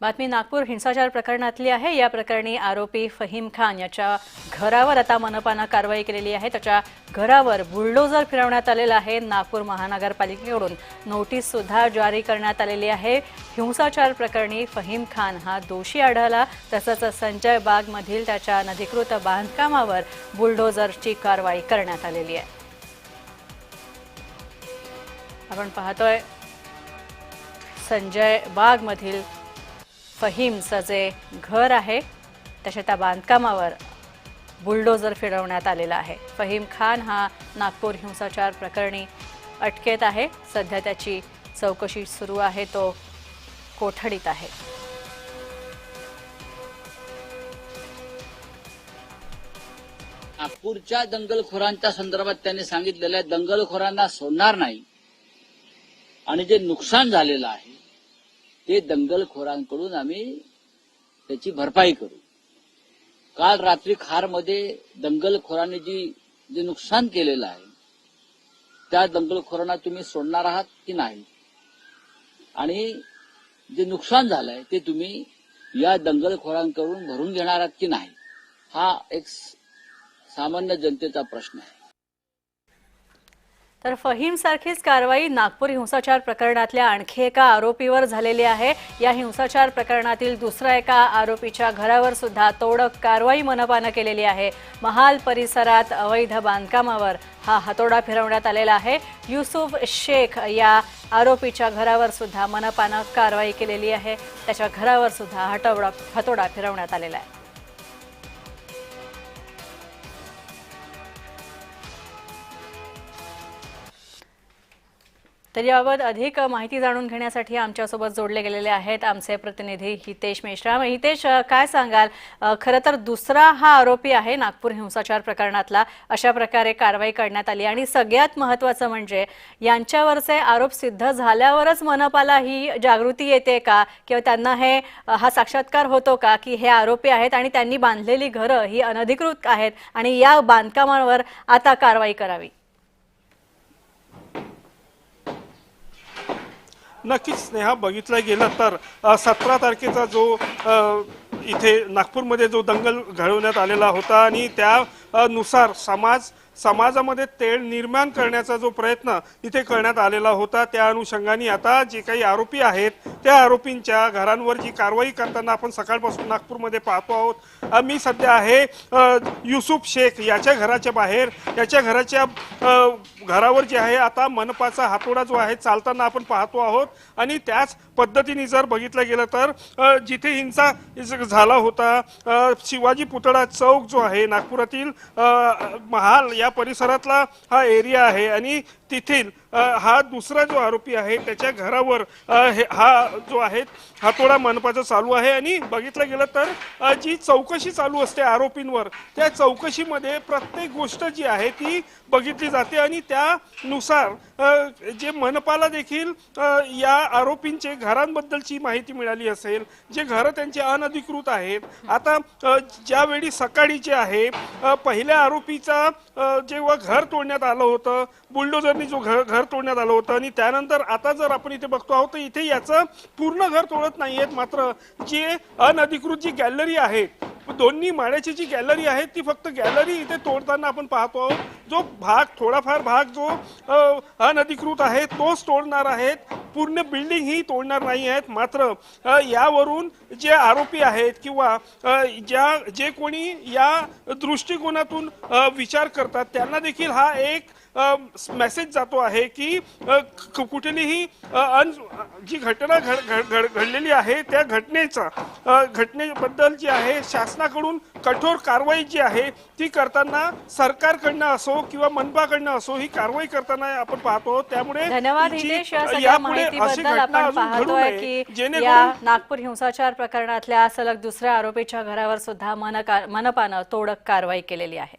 बातमी नागपूर हिंसाचार प्रकरणातली आहे. या प्रकरणी आरोपी फहीम खान याच्या घरावर आता मनपानं कारवाई केलेली आहे. त्याच्या घरावर बुलडोजर फिरवण्यात आलेला आहे नागपूर महानगरपालिकेकडून. नोटीस सुद्धा जारी करण्यात आलेली आहे. हिंसाचार प्रकरणी फहीम खान हा दोषी आढळला. तसंच संजय बागमधील त्याच्या अनधिकृत बांधकामावर बुलडोजरची कारवाई करण्यात आलेली आहे. आपण पाहतोय संजय बागमधील फहीमचं जे घर आहे त्याच्या त्या बांधकामावर बुलडोजर फिरवण्यात आलेला आहे. फहीम खान हा नागपूर हिंसाचार प्रकरणी अटकेत आहे. सध्या त्याची चौकशी सुरू आहे तो कोठडीत आहे. नागपूरच्या दंगलखोरांच्या संदर्भात त्यांनी सांगितलेलं आहे दंगलखोरांना सोडणार नाही. आणि जे नुकसान झालेलं आहे ते दंगलखोरांकडून आम्ही त्याची भरपाई करू. काल रात्री खारमध्ये दंगलखोरांनी जी जे नुकसान केलेलं आहे त्या दंगलखोरांना तुम्ही सोडणार आहात की नाही? आणि जे नुकसान झालंय ते तुम्ही या दंगलखोरांकडून भरून घेणार आहात की नाही? हा एक सामान्य जनतेचा प्रश्न आहे. तर फहीमसारखीच कारवाई नागपूर हिंसाचार प्रकरणातल्या आणखी एका आरोपीवर झालेली आहे. या हिंसाचार प्रकरणातील दुसऱ्या एका आरोपीच्या घरावर सुद्धा तोडक कारवाई मनपानं केलेली आहे. महाल परिसरात अवैध बांधकामावर हा हातोडा फिरवण्यात आलेला आहे. युसुफ शेख या आरोपीच्या घरावर सुद्धा मनपानं कारवाई केलेली आहे. त्याच्या घरावर सुद्धा हटवडा हातोडा फिरवण्यात आलेला आहे. तर याबाबत अधिक माहिती जाणून घेण्यासाठी आमच्यासोबत जोडले गेलेले आहेत आमचे प्रतिनिधी हितेश मेश्राम. हितेश काय सांगाल? खरं तर दुसरा हा आरोपी आहे नागपूर हिंसाचार प्रकरणातला. अशा प्रकारे कारवाई करण्यात आली. आणि सगळ्यात महत्त्वाचं म्हणजे यांच्यावरचे आरोप सिद्ध झाल्यावरच मनपाला ही जागृती येते का? किंवा त्यांना हे हा साक्षात्कार होतो का की हे आरोपी आहेत आणि त्यांनी बांधलेली घरं ही अनधिकृत आहेत आणि या बांधकामांवर आता कारवाई करावी? नक्कीच स्नेहा बघितलं गेलं तर सतरा तारखेचा जो इथे नागपूरमध्ये जो दंगल घडवण्यात आलेला होता आणि त्यानुसार समाज समाजामध्ये तेळ निर्माण करण्याचा जो प्रयत्न इथे करण्यात आलेला होता त्या अनुषंगाने आता जे काही आरोपी आहेत त्या आरोपींच्या घरांवर जी कारवाई करताना आपण सकाळपासून नागपूरमध्ये पाहतो आहोत. मी सध्या आहे युसुफ शेख याच्या घराच्या बाहेर याच्या घराच्या घरावर जे आहे. आता मनपाचा हातोडा जो आहे चालताना आपण पाहतो आहोत. आणि त्याच पद्धतीने जर बघितलं गेलं तर जिथे हिंसा झाला होता शिवाजी पुतळा चौक जो आहे नागपुरातील महाल या परिसरातला हा एरिया आहे. आणि तेथील हा दुसरा जो आरोपी आहे त्याच्या घरावर हे हा जो आहे हातोडा मनपाचा चालू आहे. आणि बघितलं गेलं तर जी चौकशी चालू असते आरोपींवर त्या चौकशीमध्ये प्रत्येक गोष्ट जी आहे ती बघितली जाते. आणि त्यानुसार जे मनपाला देखील या आरोपींचे घरांबद्दलची माहिती मिळाली असेल जे घरं त्यांचे अनधिकृत आहेत आता ज्यावेळी सकाळी जे आहे पहिल्या आरोपीचा जेव्हा घर तोडण्यात आलं होतं बुलडोजरनी जो घर घर तोडण्यात आलं होतं आणि त्यानंतर आता जर आपण इथे बघतो आहोत तर इथे याचं पूर्ण घर तोडत नाहीयेत मात्र जे अनधिकृत जी गॅलरी आहे दोन्ही माळ्याची जी गॅलरी आहे ती फक्त गॅलरी इथे तोडताना आपण पाहतो आहोत. जो भाग थोडाफार भाग जो अनधिकृत आहे तोच तोडणार आहेत. पूर्ण बिल्डिंग ही तोडणार नाही आहेत मात्र यावरून जे आरोपी आहेत किंवा ज्या जे कोणी या दृष्टिकोनातून विचार करतात त्यांना देखील हा एक मेसेज जातो आहे की कुठलीही अन जी घटना घड घड- घड- घडलेली आहे त्या घटनेचा घटनेबद्दल जी आहे शासनाकडून कठोर कारवाई जी आहे ती करताना सरकारकडनं असो किंवा मनपाकडनं असो ही कारवाई करताना आपण पाहतो. त्यामुळे यापुढे अशी घटना अजून घडू नये, जेणेकरून नागपूर हिंसाचार प्रकरणातल्या सलग दुसऱ्या आरोपीच्या घरावर सुद्धा मनका मनपानं तोडक कारवाई केलेली आहे.